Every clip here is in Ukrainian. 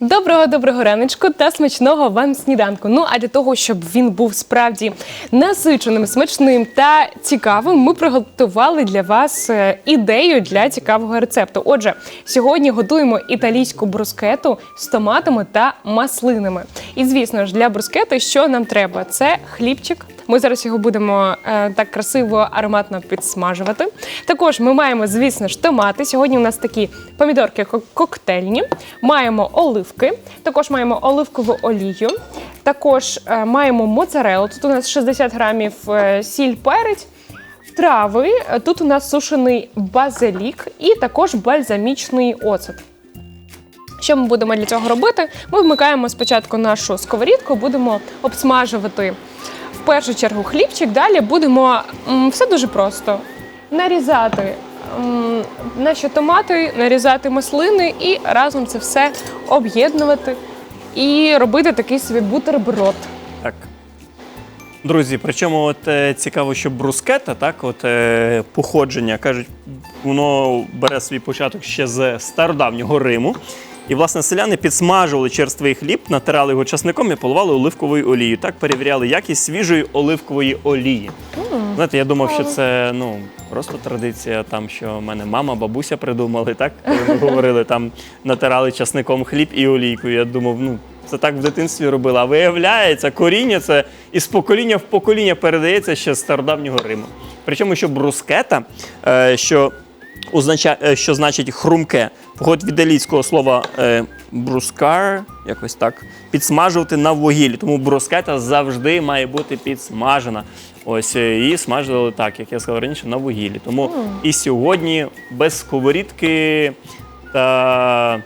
Доброго доброго раночку та смачного вам сніданку. Ну а для того, щоб він був справді насиченим, смачним та цікавим, ми приготували для вас е, ідею для цікавого рецепту. Отже, сьогодні готуємо італійську брускету з томатами та маслинами. І звісно ж, для брускети що нам треба? Це хлібчик. Ми зараз його будемо е, так красиво ароматно підсмажувати. Також ми маємо, звісно ж, томати. Сьогодні у нас такі помідорки ко- коктейльні. Маємо оливки, також маємо оливкову олію. Також е, маємо моцарелу. Тут у нас 60 грамів е, сіль перець. Трави. Тут у нас сушений базилік і також бальзамічний оцет. Що ми будемо для цього робити? Ми вмикаємо спочатку нашу сковорідку, будемо обсмажувати в першу чергу хлібчик. Далі будемо все дуже просто нарізати наші томати, нарізати маслини і разом це все об'єднувати і робити такий собі бутерброд. Так. Друзі, причому от е, цікаво, що брускета, так, от е, походження, кажуть, воно бере свій початок ще з стародавнього Риму. І, власне, селяни підсмажували черствий хліб, натирали його часником і поливали оливковою олією. Так перевіряли якість свіжої оливкової олії. Знаєте, я думав, що це ну, просто традиція, там, що в мене мама, бабуся придумали, так? Коли ми говорили, там натирали часником хліб і олійкою. Я думав, ну, це так в дитинстві робили. А виявляється, коріння це із покоління в покоління передається ще з стародавнього Риму. Причому, що брускета, е, що, означає, е, що значить хрумке, походить від італійського слова е, брускар, якось так, підсмажувати на вугіллі. Тому брускета завжди має бути підсмажена. Ось е, її смажили так, як я сказав раніше, на вугіллі. Тому і сьогодні без сковорідки та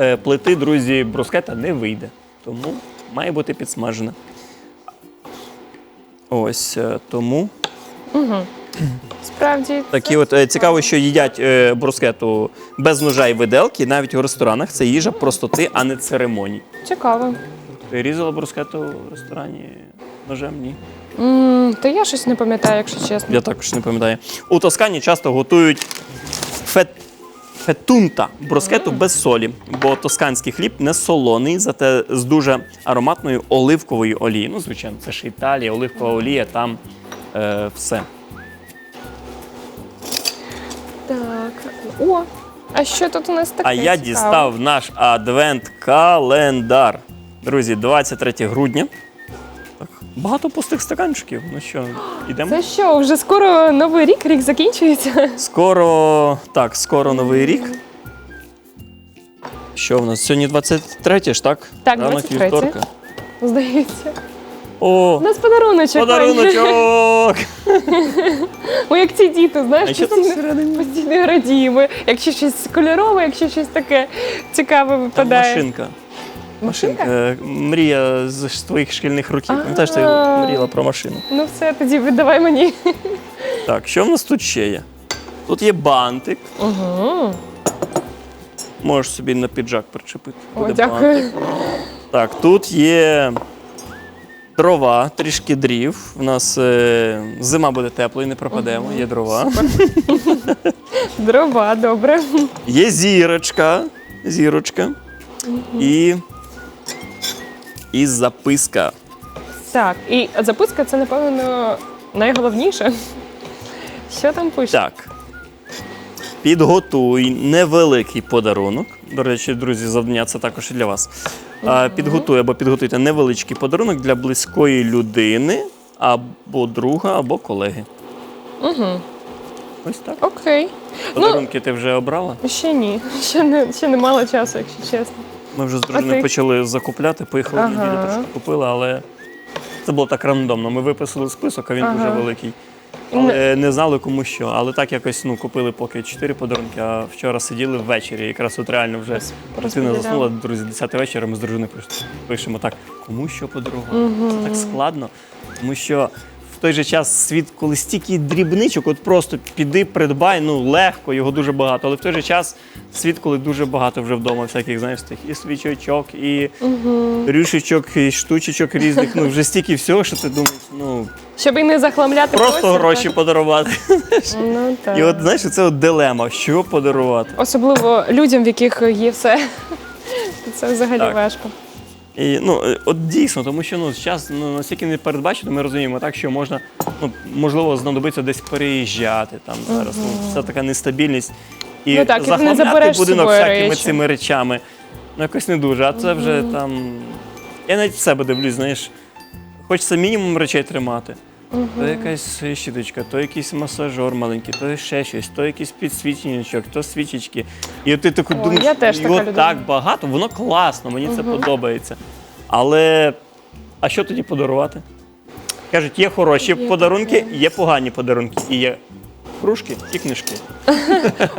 е, плити, друзі, брускета не вийде. Тому має бути підсмажена. Ось е, тому. Справді, Такі от е, цікаво, що їдять е, брускету без ножа і виделки, навіть у ресторанах. Це їжа простоти, а не церемоній. цікаво. Ти різала брускету в ресторані ножем? Ні. м то я щось не пам'ятаю, якщо чесно. Я також не пам'ятаю. У Тоскані часто готують фет... фетунта брускету без солі, бо тосканський хліб не солоний, зате з дуже ароматною оливковою олією. Ну, звичайно, це ж Італія, оливкова олія, там е, все. О, а що тут у нас таке? А я цікаве? дістав наш адвент-календар. Друзі, 23 грудня. Так, багато пустих стаканчиків. Ну що, йдемо? Це що, вже скоро новий рік, рік закінчується? Скоро, так, скоро новий рік. Що в нас? Сьогодні 23 ж, так? Так, Ранок 23. вівторка. Здається. О, У нас подаруночок. подаруночок! Ми як ці діти, знаєш, А що постійно- всередині? постійно радіємо. Якщо щось кольорове, якщо щось таке цікаве Там випадає. машинка. Машинка? Е, Мрія з твоїх шкільних років. Пам'ятаєш, ти А. мріяла про машину. Ну все, тоді віддавай мені. Так, що в нас тут ще є? Тут є бантик. Угу. Можеш собі на піджак причепити. О, Буде дякую. бантик. Так, тут є дрова, трішки дрів. У нас е, зима буде теплою, не пропадемо, є дрова. Дрова, добре. Є зірочка. Зірочка. І, і записка. Так, і записка це, напевно, найголовніше. Що там пише? Так. Підготуй невеликий подарунок. До речі, друзі, завдання це також і для вас. Підготуй або підготуйте невеличкий подарунок для близької людини, або друга, або колеги. Угу. Ось так. Окей. Подарунки ти вже обрала? Ще ні. Ще не, ще не мало часу, якщо чесно. Ми вже з дружиною почали закупляти, поїхали в неділю, трошки купили, але це було так рандомно. Ми виписали список, а він дуже великий. Але не знали кому що. Але так якось ну, купили поки чотири подарунки, а вчора сиділи ввечері. Якраз от реально вже дитина заснула, друзі, 10 вечора, ми з дружиною пиш- пишемо так, кому що подарувати. Це так складно, тому що. В той же час світ, коли стільки дрібничок, от просто піди, придбай, ну легко, його дуже багато. Але в той же час світ, коли дуже багато вже вдома всяких, знаєш, тих і свічочок, і рюшечок, і штучечок різних. Ну вже стільки всього, що ти думаєш, ну Щоб і не захламляти просто простір, гроші подарувати. Ну, так. І от знаєш, це от дилема, що подарувати. Особливо людям, в яких є все. це взагалі Так. важко. І, ну, е, от дійсно, тому що ну, зараз ну, настільки не передбачено, ми розуміємо так, що можна, ну, можливо, знадобиться десь переїжджати там зараз. Ну, це така нестабільність. І Ну так, захламляти будинок всякими речі. цими речами. Ну, якось не дуже. А це вже там. Я навіть в себе дивлюсь, знаєш, хочеться мінімум речей тримати. То якась щіточка, то якийсь масажер маленький, то ще щось, то якийсь підсвічничок, то свічечки. І от ти таку О, думаєш, я теж така його людина. так багато, воно класно, мені це подобається. Але а що тоді подарувати? Кажуть, є хороші Є подарунки, є погані подарунки. І є кружки і книжки.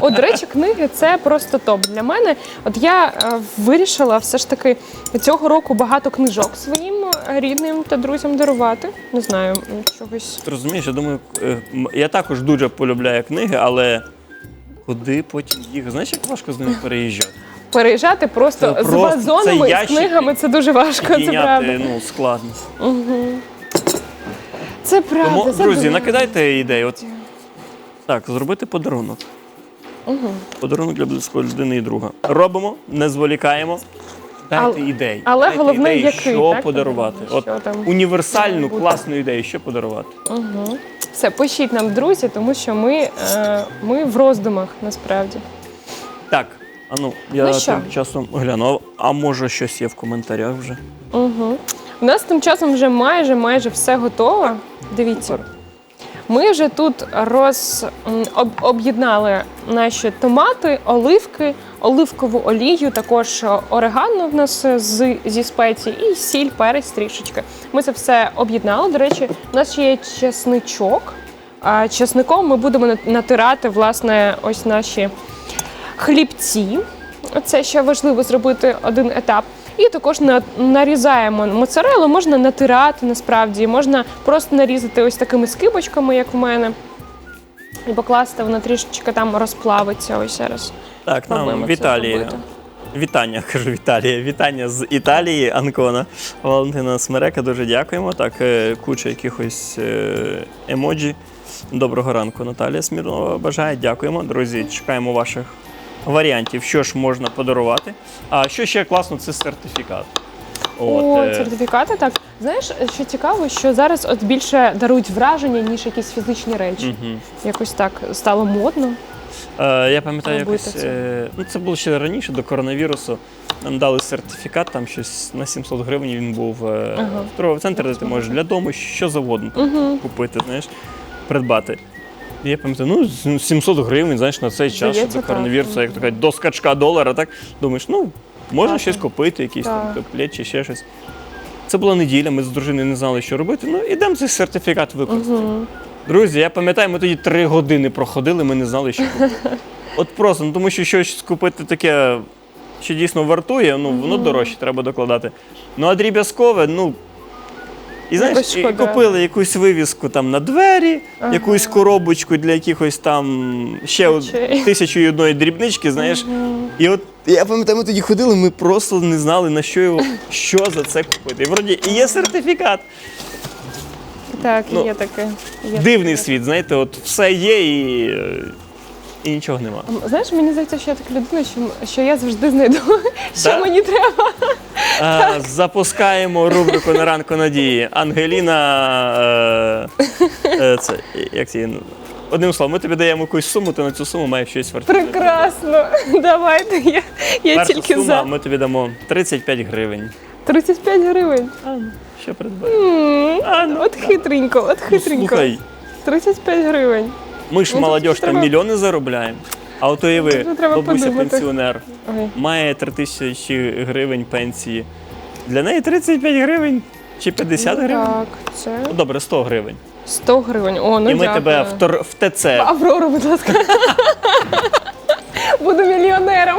От, до речі, книги це просто топ для мене. От я е, вирішила все ж таки цього року багато книжок своїм рідним та друзям дарувати. Не знаю, чогось. Ти розумієш, я думаю, е, я також дуже полюбляю книги, але куди потім їх? Знаєш, як важко з ними переїжджати? Переїжджати просто, Це з просто- вазонами і з книгами це дуже важко. Це Підійняти, правда. ну, складно. Це правда. Тому, це друзі, дуже накидайте ідеї. От, так, зробити подарунок. Подарунок для близької людини і друга. Робимо, не зволікаємо. Дайте Але- ідеї. але Дайте головне, ідеї, який, що так, подарувати. подарунок? От там універсальну, бути? класну ідею, що подарувати. Все, пишіть нам, друзі, тому що ми, е, ми в роздумах насправді. Так, а ну, я Ну що? тим часом гляну. А може щось є в коментарях вже? Угу. У нас тим часом вже майже майже все готово. Дивіться. Ми вже тут роз об'єднали наші томати, оливки, оливкову олію, також орегано в нас з, зі спеції і сіль, перець трішечки. Ми це все об'єднали. До речі, у нас ще є чесничок. А чесником ми будемо на- натирати власне ось наші хлібці. Це ще важливо зробити один етап. І також на, нарізаємо моцарелу, можна натирати насправді, можна просто нарізати ось такими скибочками, як в мене. І покласти, вона трішечки там розплавиться. Ось зараз. Так, нам Віталія. Вітання, кажу Віталія. Вітання з Італії, Анкона. Валентина Смерека, дуже дякуємо. Так, е, куча якихось е, емоджі. Доброго ранку, Наталія Смірнова бажає. Дякуємо. Друзі, чекаємо ваших варіантів, що ж можна подарувати. А що ще класно, це сертифікат. О, е, сертифікати так. Знаєш, що цікаво, що зараз от більше дарують враження, ніж якісь фізичні речі. мгм. Якось так стало модно. Е, я пам'ятаю, якось, е, ну це було ще раніше, до коронавірусу. Нам дали сертифікат, там щось на 700 гривень він був е, Ага. в торговий центр, де ти можеш для дому що завгодно там, купити, знаєш, придбати. Я пам'ятаю, ну 700 гривень, знаєш, на цей час що Здається, до так. коронавірусу, як така до скачка долара, так думаєш, ну можна щось купити, якийсь там Так. чи ще щось. Це була неділя, ми з дружиною не знали, що робити. Ну, ідемо цей сертифікат використати. Друзі, я пам'ятаю, ми тоді три години проходили, ми не знали, що купити. От просто, ну тому що щось купити таке, що дійсно вартує, ну воно дорожче, треба докладати. Ну а дріб'язкове, ну. І знаєш, і шкода. купили якусь вивіску там на двері, якусь коробочку для якихось там ще од- Речей. тисячу і одної дрібнички, знаєш. І от я пам'ятаю, ми тоді ходили, ми просто не знали, на що його, що за це купити. І вроді і є сертифікат. Так, Ну, є таке. Є Дивний таке. світ, знаєте, от все є і, е, і нічого нема. Знаєш, мені здається, що я така людина, що, що я завжди знайду, що Да? мені треба. Запускаємо рубрику на ранку надії. Ангеліна. Е, е, це, як ну, одним словом, ми тобі даємо якусь суму, ти на цю суму маєш щось вартувати. Прекрасно. Давайте. Я, я Перша тільки сума, за ми тобі дамо 35 гривень. 35 гривень. А, ну, що придбати? М, А, ну, От хитренько, от Ну, хитренько. слухай, 35 гривень. ми ж Ну, тут молодь там треба- мільйони заробляємо. А от уяви, треба бабуся подумати. пенсіонер Ой. має 3 тисячі гривень пенсії. Для неї 35 гривень чи 50 Ну, гривень? Так, це Ну, Добре, 100 гривень. 100 гривень. О, ну І ми дякую. тебе в, тор- в ТЦ. Аврору, будь ласка. Буду мільйонером.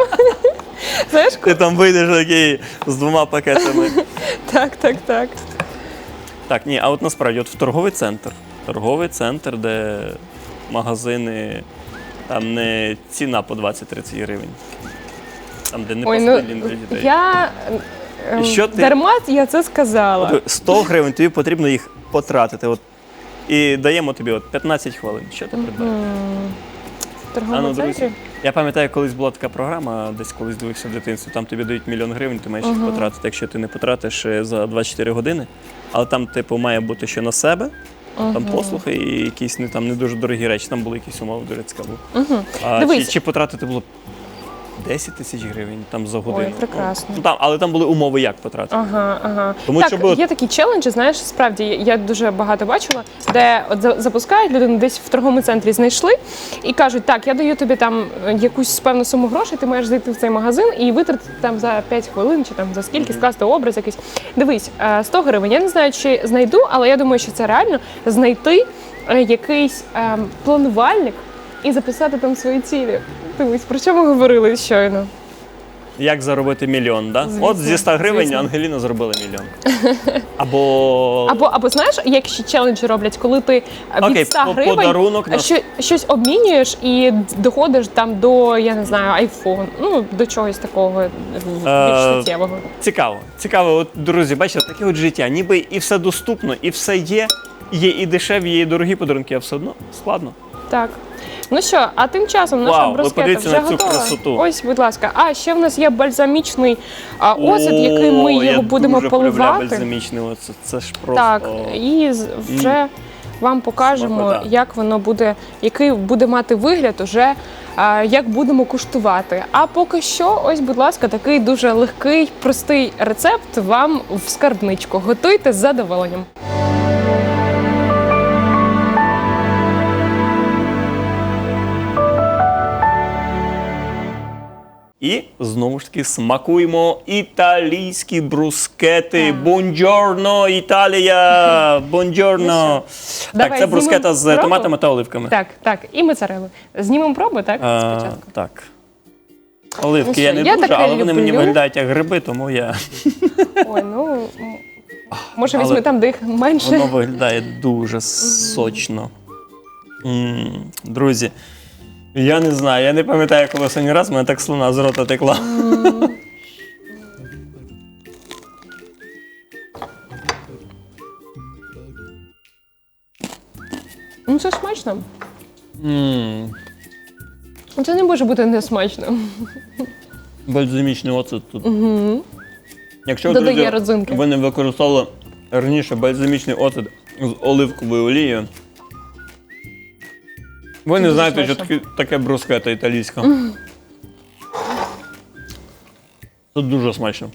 Знаєш, Ти там вийдеш такий з двома пакетами. так, так, так. Так, ні, а от насправді, от в торговий центр. Торговий центр, де магазини, там не ціна по 20-30 гривень. Там, де не Ой, ну посадили для дітей. я ем, що ти- дарма я це сказала. От 100 гривень, тобі потрібно їх потратити. От, і даємо тобі от 15 хвилин. Що ти придбаєш? В торговому ну, центрі. Я пам'ятаю, колись була така програма, десь колись дивився в дитинстві, там тобі дають мільйон гривень, ти маєш їх потратити, якщо ти не потратиш е, за 24 години. Але там, типу, має бути що на себе, там послухи і якісь не, там, не дуже дорогі речі, там були якісь умови дурецька був. А, чи, чи потратити було 10 тисяч гривень там за годину. прекрасно. Ну, там, але там були умови, як потратити. Ага, ага. Тому так, що було- є такі челенджі, знаєш, справді я дуже багато бачила, де от за- запускають людину десь в торговому центрі знайшли і кажуть, так, я даю тобі там е, якусь певну суму грошей, ти маєш зайти в цей магазин і витратити там за 5 хвилин чи там за скільки скласти образ якийсь. Дивись, е, 100 гривень. Я не знаю, чи знайду, але я думаю, що це реально знайти е, якийсь е, планувальник і записати там свої цілі. Дивись, про що ми говорили щойно? Як заробити мільйон, да? Звісно, От зі 100 гривень звісно. Ангеліна зробила мільйон. Або, Або, або знаєш, як ще челенджі роблять, коли ти е, від Окей, 100 по- гривень подарунок на- що, щось обмінюєш і доходиш там до, я не знаю, айфон, ну до чогось такого е, більш Е, суттєвого. Цікаво, цікаво, от, друзі, бачите, таке от життя. Ніби і все доступно, і все є. Є і дешеві, є і дорогі подарунки, а все одно складно. Так. Ну що, а тим часом наша Вау, ви брускета подивіться вже на цю готова. красоту. Ось, будь ласка. А ще в нас є бальзамічний а, оцет, який ми О, його будемо дуже полюбляю поливати. бальзамічний оцет. Це ж просто. Так, і з- вже вам покажемо, Смакота. як воно буде, який буде мати вигляд, уже а, як будемо куштувати. А поки що, ось, будь ласка, такий дуже легкий, простий рецепт вам в скарбничку. Готуйте з задоволенням. І знову ж таки смакуємо італійські брускети. Бонджорно, Італія! Бонджорно! Так, давай це знімемо брускета з пробу. томатами та оливками. Так, так, і моцарелу. Знімемо пробу, так? А, Спочатку. так. Оливки Ну що, я не я дуже, таке але вони мені люблю. виглядають як гриби, тому я Ой, ну м, може Але візьми там, де їх менше. воно виглядає дуже сочно. М, Друзі, я не знаю, я не пам'ятаю, коли останній раз мене так слина з рота текла. Ну це смачно. М, Ну, Це не може бути не смачно. Бальзамічний оцет тут. Якщо Додає друзі, родзинки. ви не використовували раніше бальзамічний оцет з оливковою олією, ви не знаєте, що таке, таке брускета італійська. Це дуже смачно.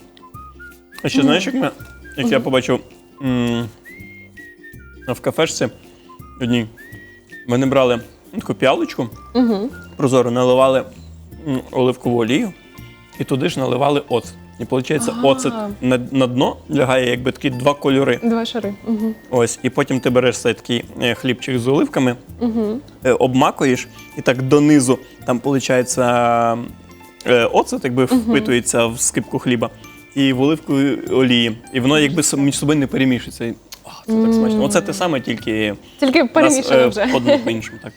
А ще знаєш, як, ми, як я побачив м, в кафешці одній, вони брали таку п'ялочку, прозору, наливали м, оливкову олію і туди ж наливали оцет. І виходить, оцет на, на дно лягає якби такі два кольори. Два шари. Угу. Ось, і потім ти береш цей такий е, хлібчик з оливками, е, обмакуєш, і так донизу там виходить е, оцет, якби впитується в скипку хліба, і в оливку олії. І воно якби сам- між собою не перемішується. І, а, це так смачно. Оце те саме, тільки Тільки е, вже. по- по-іншому. Так.